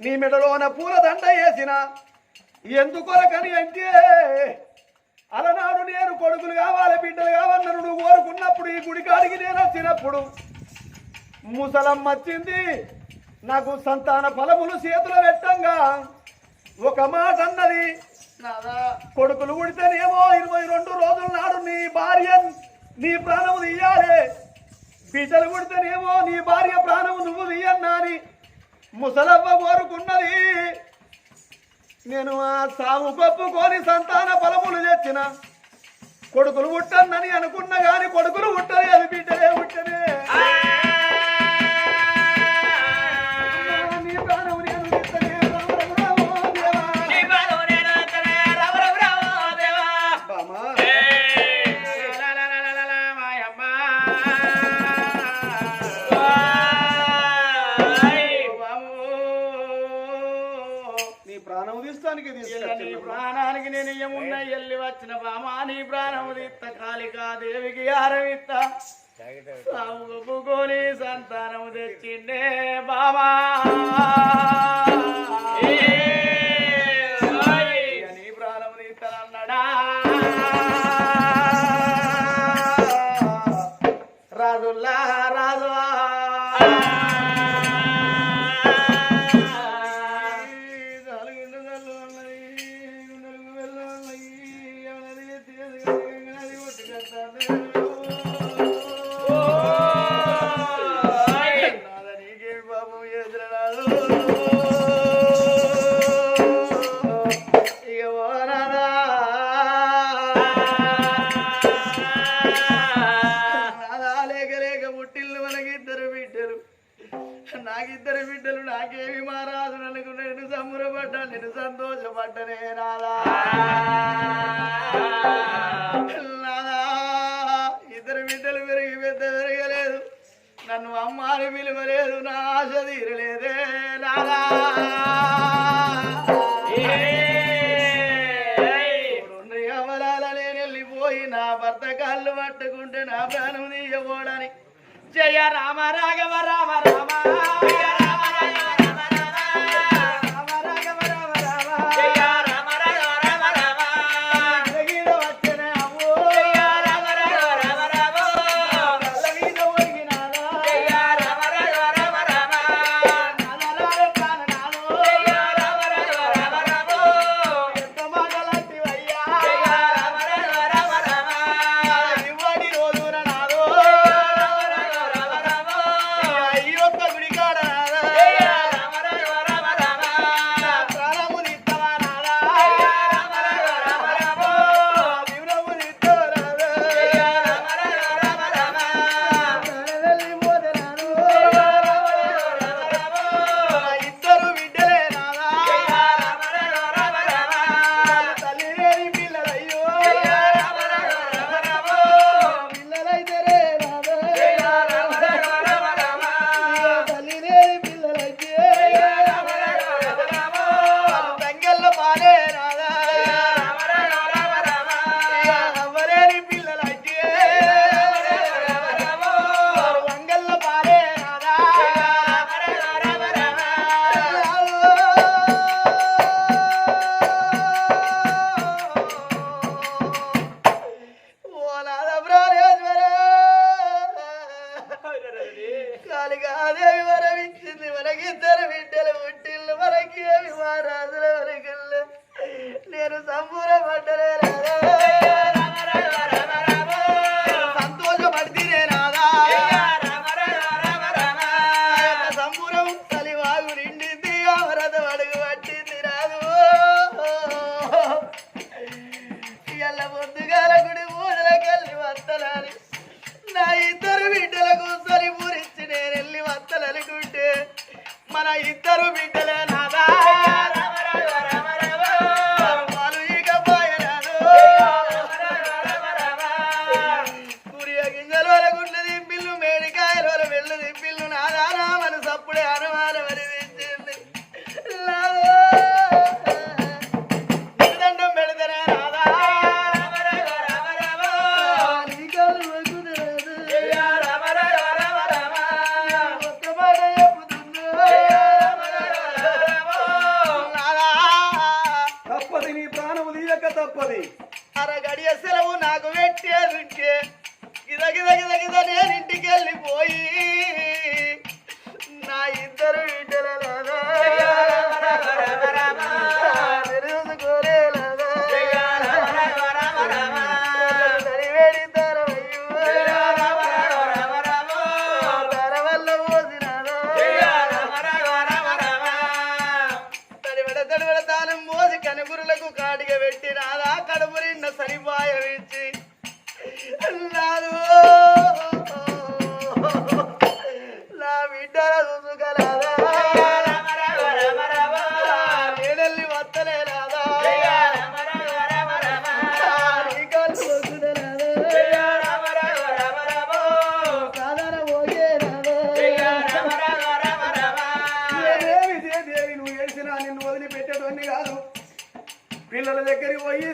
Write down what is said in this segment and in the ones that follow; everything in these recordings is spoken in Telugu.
నీ మెడలోన పూలదండ వేసిన. ఎందుకొరకని అంటే అలనాడు నేను కొడుకులు కావాలి బిడ్డలు కావాలన్నారు నువ్వు కోరుకున్నప్పుడు ఈ గుడికాడికి నేను వచ్చినప్పుడు ముసలం వచ్చింది నాకు సంతాన ఫలములు చేతులు పెట్టంగా. ఒక మాట అన్నది కొడుకులు ఉడితేనేమో ఇరవై రెండు రోజుల నాడు నీ భార్య నీ ప్రాణము తీయాలి. బిడ్డలు ఉడితేనేమో నీ భార్య ప్రాణము నువ్వు తీయన్నా అని ముసలవ్వ కోరుకున్నది నేను ఆ సాగు కప్పుకొని సంతాన ఫలములు తెచ్చిన కొడుకులు పుట్టనని అనుకున్న గాని కొడుకులు పుట్టలేదు బిడ్డలే పుట్టలేదు. చేస్తానన్నాడా నాకిద్దరు బిడ్డలు నాకేమి మహారాజు నన్ను నేను సంబరపడ్డా నేను సంతోషపడ్డనే రాదా ఇద్దరు బిడ్డలు పెరిగి పెద్ద పెరగలేదు. నన్ను అమ్మాని విలువలేదు నా ఆశ తీరలేదే నాదా. వెళ్ళిపోయి నా భర్త కాళ్ళు పట్టుకుంటే నా ప్రాణం తీయబోడని జయ రామ రాఘవ రామ రామ మనకి ఆదేవి వరం ఇచ్చింది మనకిద్దరు బిడ్డలు పుట్టిల్లు. మనకి అవి మహారాజుల వరకు నేను సంపూర్ణ పడ్డ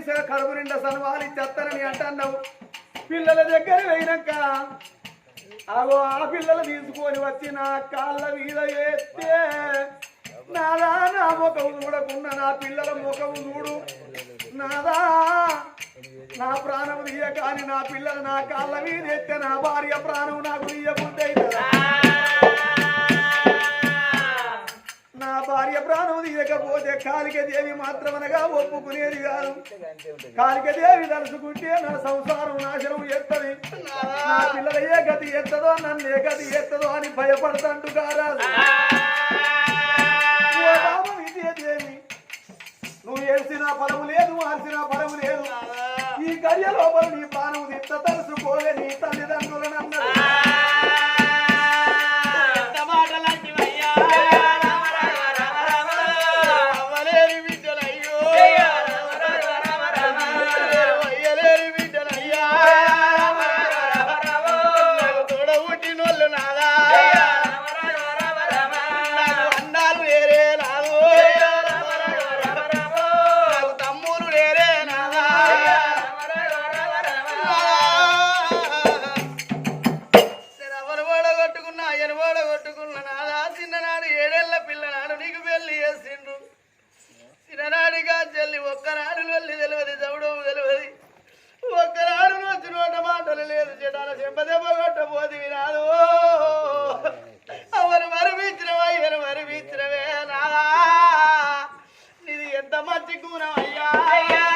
దగ్గరికి కడుపు నిండా సన్వాలి చెత్తనని అంటున్నావు. పిల్లల దగ్గర పోయినాక అగో ఆ పిల్లలు తీసుకొని వచ్చి నా కాళ్ళ మీద వేస్తే నాదా నా ముఖం చూడకుండా నా పిల్లల ముఖం చూడు. నాదా నా ప్రాణం తీయ కానీ నా పిల్లలు నా కాళ్ళ మీద ఎత్తే నా భార్య ప్రాణం నాకు తీయకుండా నా భార్య ప్రాణం తీయకపోతే కాలిక దేవి మాత్రమనగా ఒప్పుకునేది కాదు. కాలిక దేవి తలుచుకుంటే నా సంసారం నాశనం ఎత్తది నా పిల్లల ఏ గతి ఎత్తదో నన్ను ఏ గతి ఎత్తదో అని భయపడతంటు కారాదు. విజయదేవి నువ్వు ఏడ్చిన ఫలము లేదు మార్చిన ఫలము లేదు. ఈ గడియ లోపల నీ ప్రాణం తిత్త తలుసుకోలే నీ తల్లిదండ్రులను అన్నారు మంచి గుణం అయ్యా.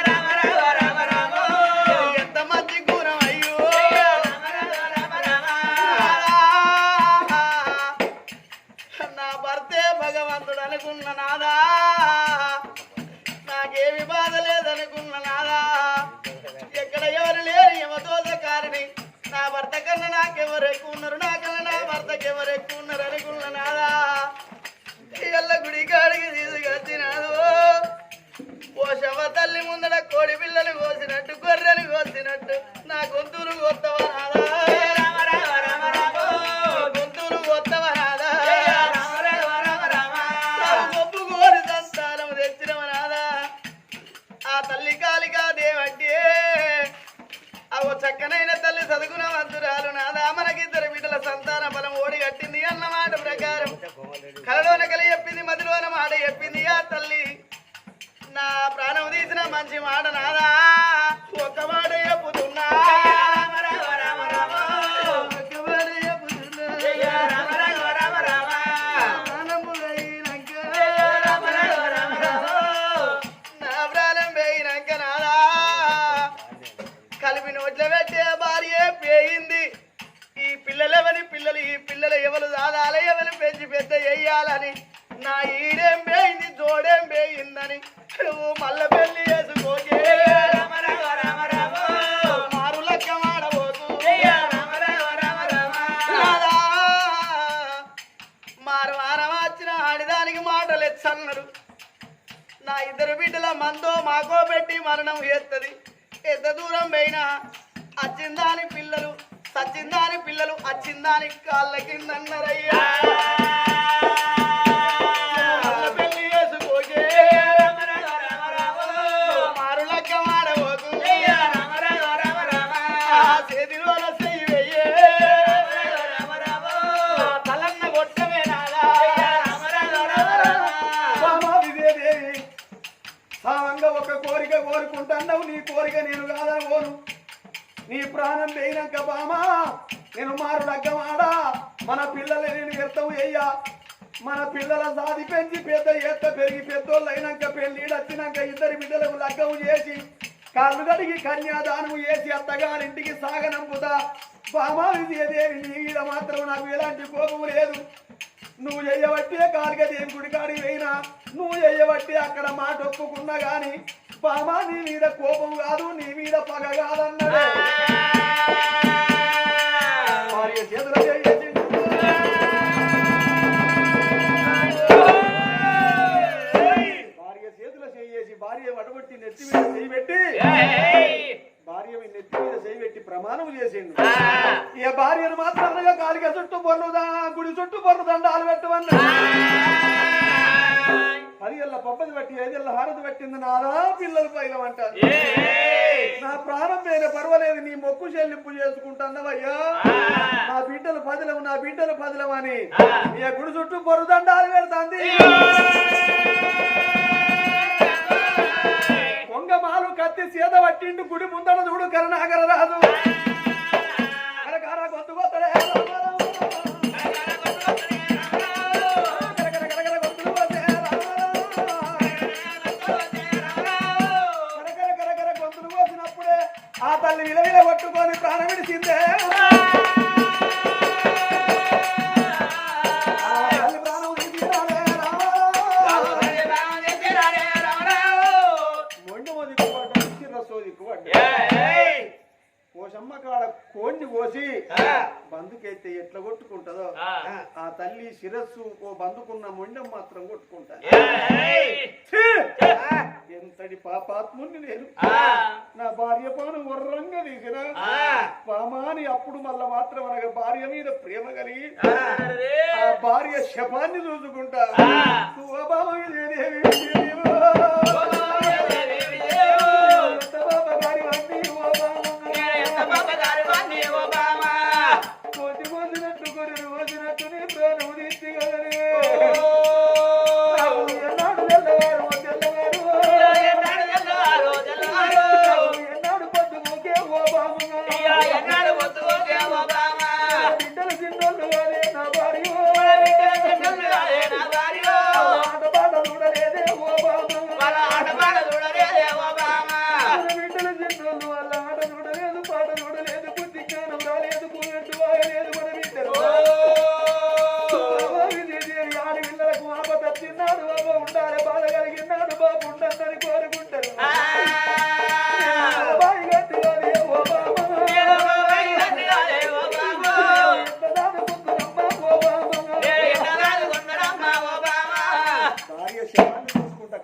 పిల్లవని పిల్లలు ఈ పిల్లలు ఎవరు దాదాల ఎవరు పెంచి పెద్ద వేయాలని నా ఈడేం పేయింది జోడేం పేయిందని నువ్వు మల్ల పెళ్ళి చేసుకోకే మారు మారు వచ్చిన నా ఇద్దరు బిడ్డల మందో మాకో పెట్టి మరణం ఎత్తది ఎంత దూరం పోయినా అచ్చిందాని పిల్లలు సచ్చిందాని పిల్లలు అచ్చిందాని కాళ్ళ కిందన్నరయ్యా నా ఒక కోరిక కోరుకుంటున్నావు నీ కోరిక నేను నీ ప్రాణం పోయినాక బామా నేను మారుడగ్గమాడా మన పిల్లలు నేను వ్యర్థం అయ్యా. మన పిల్లల సాది పెంచి పెద్ద ఎత్త పెరిగి పెద్దోళ్ళు అయినాక పెళ్ళిడు వచ్చినాక ఇద్దరి బిడ్డలకు లగ్గం చేసి కళ్ళు కడిగి కన్యాదానం చేసి అత్తగారింటికి సాగనంపుతా. బామా విజయదేవి నీ మీద మాత్రం నాకు ఎలాంటి కోపం లేదు. నువ్వు చెయ్యబట్టి కాలిక దేవి గుడి కాడికి పోయినా నువ్వు చెయ్యబట్టి అక్కడ మాట ఒప్పుకున్నా కానీ బామా నీ మీద కోపం కాదు నీ మీద పగ కాదన్నాడు. భార్య చేతుల చేసి భార్య చేతుల చేసి భార్య వడబట్టి నెత్తి మీద చేయి పెట్టి భార్య మీ నెత్తి మీద చేయి పెట్టి ప్రమాణం చేసిండు ఇక భార్యను మాత్రం అనగా కాలిక చుట్టూ పొర్లుదా గుడి చుట్టూ పొర్లు దండాలు పెట్టమన్నా పది ఏళ్ళ పబ్బది పట్టి ఐదేళ్ళ హారతి పెట్టింది నాదా పిల్లలు పైలమంటారు నా ప్రాణం మీద పర్వాలేదు నీ మొక్కు చెల్లింపు చేసుకుంటున్నావయ్యా. నా బిడ్డలు పదిలము నా బిడ్డలు పదిలమని ఇక గుడి చుట్టూ పొర్రు దండాలు పెడుతుంది. కొంగమాలు కత్తి సీత పట్టిండు గుడి ముందర చూడు కరుణాకర రాదు రామారావు. మొండమ దిక్కుపడ్డ చిన్న సోదిక్కుపడ్డ కోసమ్మ కాడ కోడిని కోసి బందుకైతే ఎట్లా కొట్టుకుంటుందో ఆ. తల్లి శిరస్సు ఓ బందుకున్న మొండం మాత్రం కొట్టుకుంటా ఎంతటి పాపాత్ముని నేను. నా భార్య పాను వర్రంగా తీసిన పామాని అప్పుడు మళ్ళా మాత్రం అనగా భార్య మీద ప్రేమ కలిగి ఆ. భార్య శపాన్ని చూసుకుంటా శుభభామ ఆడపిల్లలకు ఆపద తిన్నాడు బాబా ఉండాలి బాధ కలిగినాడు బాబు ఉండాలని కోరుకుంటారు.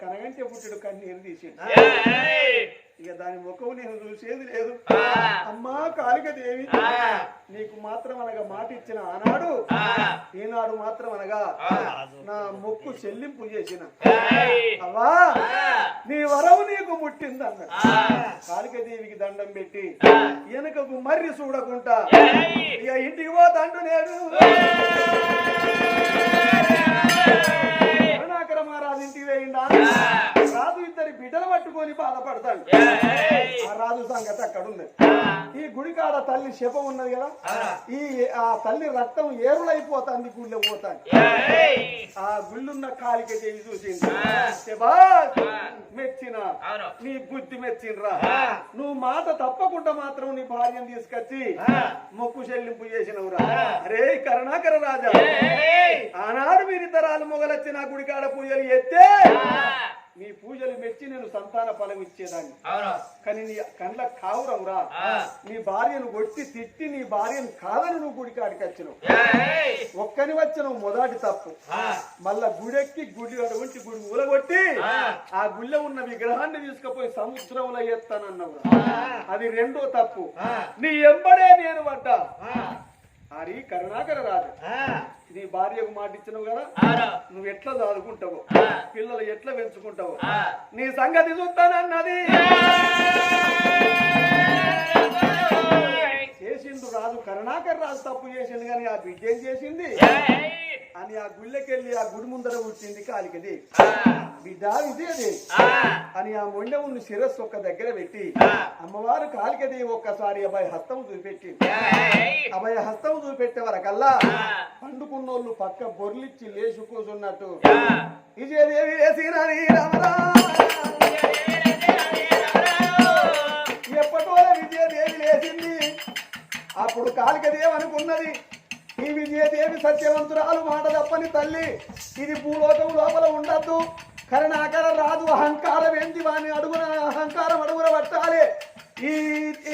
కనగంటే పుట్టుడు కన్నీరు తీసిండు ఇక దాని ముఖం నేను చూసేది లేదు. అమ్మా కాళిక దేవి. నీకు మాత్రం అనగా మాట ఇచ్చిన ఆనాడు ఈనాడు మాత్రం అనగా నా మొక్కు చెల్లింపు చేసిన. అవ్వా? నీ వరవు నీకు ముట్టిందన్న. కాళిక దేవికి దండం పెట్టి వెనకకు మర్రి చూడకుంటా ఇక ఇంటికి పోతాండు నేను కరుణాకర మహారాజు ఇంటికి వేయిండా. బిడ్డలు పట్టుకొని బాధపడతాడు. ఆ రాజు సంగతి అక్కడ ఉంది ఈ గుడి కాడ తల్లి శపం ఉన్నది కదా? ఈ ఆ తల్లి రక్తం ఏరులైపోతాంది గుళ్ళో పోతాంది. ఆ గుళ్ళున్న కాలిక చేయి చూసింది. మెచ్చిన. నీ బుద్ధి మెచ్చిండ్రా. నువ్వు మాట తప్పకుండా మాత్రం నీ భార్యను తీసుకొచ్చి మొక్కు చెల్లింపు చేసినవురా. అరే కరుణాకర రాజా. ఆనాడు మీరిద్దరాలు మొగలొచ్చి నా గుడి కాడ పూజలు ఎత్తే నీ పూజలు మెచ్చి నేను సంతాన ఫలం ఇచ్చేదాన్ని. కానీ నీ కండ్ల కావురవురా నీ భార్యను కొట్టి తిట్టి నీ భార్యను కాదని నువ్వు గుడి కాడికి వచ్చినావు ఒక్కని వచ్చినావు మొదటి తప్పు. మళ్ళా గుడెక్కి గుడి అటువంటి గుడి ఊలగొట్టి ఆ. గుళ్ళో ఉన్న విగ్రహాన్ని తీసుకుపోయి సముద్రంలో ఎత్తానన్నావు అది రెండో తప్పు. నీ ఎంబడే నేను పడ్డా. హరి కరుణాకర రాజు. నీ భార్యకు మాట ఇచ్చినావు కదా? నువ్వు ఎట్లా చదువుకుంటావు పిల్లలు ఎట్లా పెంచుకుంటావు? నీ సంగతి చూస్తానన్నది. రాజు కరుణాకర్ రాజు తప్పు చేసిండు కానీ ఆ బిడ్డ ఏం. చేసింది అని ఆ గుళ్ళకెళ్ళి ఆ గుడి ముందర పుట్టింది కాలికది. బిడ్డ ఇదేది అని ఆ మొండవుని శిరస్సు ఒక్క దగ్గర పెట్టి అమ్మవారు కాలికది ఒక్కసారి అబ్బాయి హస్తం చూపెట్టి. అబ్బాయి హస్తం చూపెట్టే వరకల్లా పండుకున్నోళ్ళు పక్క బొర్లిచ్చి లేచి కూర్చున్నట్టు. విజయదేవి వేసినని రామరా విజయదేవి లేచింది. అప్పుడు కాలికదేవి అనుకున్నది ఈ విజయదేవి సత్యవంతురాలు మాట తప్పని తల్లి ఇది భూలోకం లోపల ఉండద్దు. కరుణాకర రాదు అహంకారం ఏంటి వాని అడుగున అహంకారం అడుగున పట్టాలి. ఈ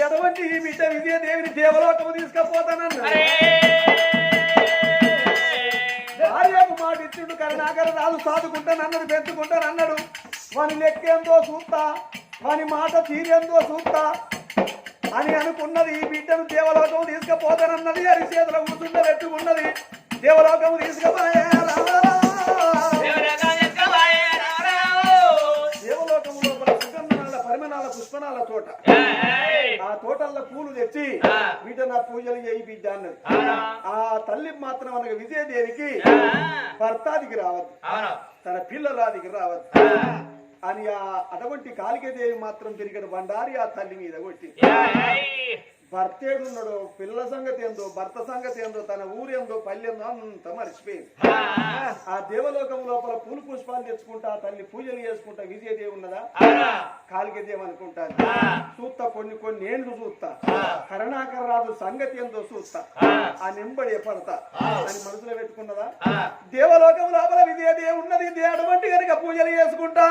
ఎటువంటి ఈ బిడ్డ విజయదేవిని దేవలోకము తీసుకపోతానన్న భార్యకు మాట ఇచ్చిండు కరుణాకర రాజు సాదుకుంటానన్నాడు పెంచుకుంటానన్నాడు. వాని లెక్కేందో చూస్తా వాని మాట తీరేందో చూస్తా అని అనుకున్నది ఈ బిడ్డను దేవలోకము తీసుకుపోతానన్నది అరిచేతుల కూర్చుండ పెట్టుకున్నది. దేవలోకము తీసుకుపోయే పుష్పనాల తోట. ఆ తోటల్లో పూలు తెచ్చి బిడ్డ నా పూజలు చేయి బిడ్డ అన్నది. ఆ తల్లి మాత్రం అనగా విజయదేవికి భర్తాదికి రావద్దు. తన పిల్లలాదికి రావద్దు. అని ఆ అటువంటి కాళికదేవి మాత్రం తిరిగిన బండారి ఆ తల్లి మీద కొట్టి. భర్తేడున్నాడు పిల్లల సంగతి ఏందో భర్త సంగతి ఏందో తన ఊరేందో పల్లెందో అంత మర్చిపోయింది. ఆ దేవలోకం లోపల పూలు పుష్పాలు తెచ్చుకుంటా తల్లి పూజలు చేసుకుంటా విజయదేవి ఉన్నదా? కాళికదేవి అనుకుంటాను చూస్తా కొన్ని కొన్ని ఏండ్లు చూస్తా. కరుణాకర రాజు సంగతి ఏందో చూస్తా. ఆ నింబడి పడతా అని మనసులో పెట్టుకున్నదా? దేవలోకం లోపల విజయదేవి ఉన్నది అటువంటి కనుక పూజలు చేసుకుంటా.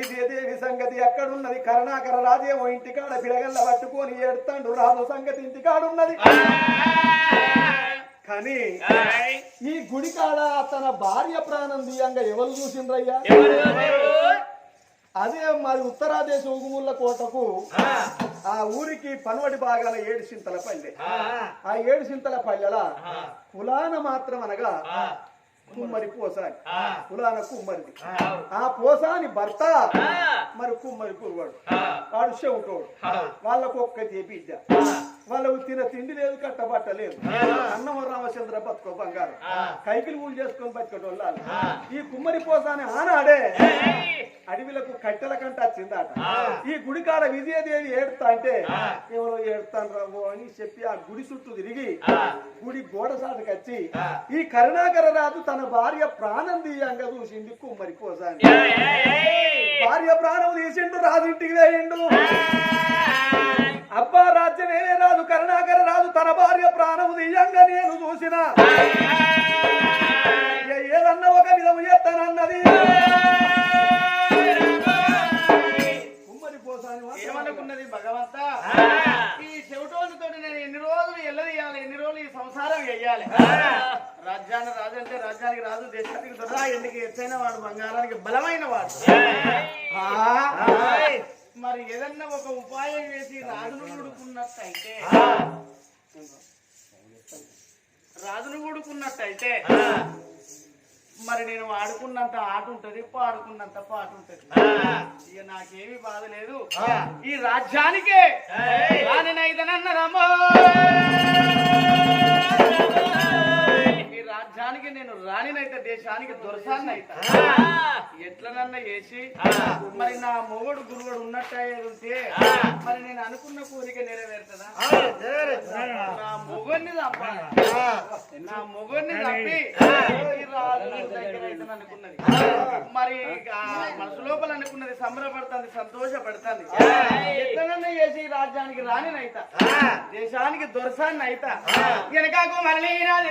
విజయదేవి సంగతి ఎక్కడున్నది? కరుణాకర రాజేమో ఇంటికాడ పిలగల్ల పట్టుకొని ఏడుతాడు రాజు సంగతి ఇంటికాడున్నది. కానీ ఈ గుడికాడ తన భార్య ప్రాణం దియంగా ఎవరు చూసిండ్రయ్యా? అదే మరి ఉత్తరాదేశ ఉగుముళ్ళ కోటకు ఆ ఊరికి పనవడి భాగాల ఏడు సింతల పల్లె. ఆ ఏడు సింతల పల్లెల కులాన మాత్రం అనగా కుమ్మరి పోసాని. కులాన కుమ్మరిది. ఆ. పోసాని భర్త మరి కుమ్మరి కురువాడు. వాడు చెవుటోడు వాళ్ళకు ఒక్కతే బిడ్డ. వాళ్ళకు తిన తిండి లేదు కట్టబట్ట లేదు. అన్నం రామచంద్ర బతుకో బంగారం. కైకిలు ఊళ్ళు చేసుకొని బతికటోళ్ళు వాళ్ళు. ఈ కుమ్మరి పోసాని ఆనాడే అడవిలకు కట్టెల కంట వచ్చిందట. ఈ గుడి కాడ విజయదేవి ఏడుతా అంటే ఎవరో ఏడుతాను రాబో అని చెప్పి ఆ గుడి చుట్టూ తిరిగి గుడి గోడ సాటుకు వచ్చి ఈ కరుణాకర రాజు తన భార్య ప్రాణం తీయంగా చూసింది కుమ్మరి పోసాని. భార్య ప్రాణం తీసిండు రాజు ఇంటికి వేయిండు. అబ్బా రాజ్యం వేరే రాజు కరుణాకర రాజు తన భార్య ప్రాణం తీయంగా నేను చూసిన. ఏదన్నా ఒక విధము చేస్తానన్నది. కుమ్మరి పోసాని ఏమనుకున్నది భగవంత? ఈ చెవిటోళ్ళతో నేను ఎన్ని రోజులు ఎల్లదీయాలి ఎన్ని రోజులు ఈ సంసారం చెయ్యాలి రాజ్యాన్ని రాజు అంటే రాజ్యానికి రాజు దేశానికి దొరా ఎందుకు ఎత్తైన వాడు బంగారానికి బలమైన వాడు. మరి ఏదన్నా ఒక ఉపాయం వేసి రాజును కూడుకున్నట్టయితే రాజును కూడుకున్నట్టయితే మరి నేను ఆడుకున్నంత ఆట ఉంటది పాడుకున్నంత పాట ఉంటది. ఇక నాకేమి బాధ లేదు. ఈ రాజ్యానికే. రానినైదనన్నదమ్మో ఈ రాజ్యానికి నేను రానినైతే దేశానికి దొరసాన్ని అయితా ఎట్లనన్నా చేసి మరి నా మొగుడు గురువుడు ఉన్నట్టే మరి నేను అనుకున్న కోరిక నెరవేరుతుందా? నా మొగుడిని చంపాలి. నా మొగుడిని రాజు అయితేనే అనుకున్నది. మరి మనసు లోపల అనుకున్నది సంబరపడుతుంది సంతోషపడుతుంది. ఎట్లనన్నా చేసి రాజ్యానికి రానినైతా దేశానికి దొరసాన్ని అయితా వెనకాకు మళ్ళీ నాది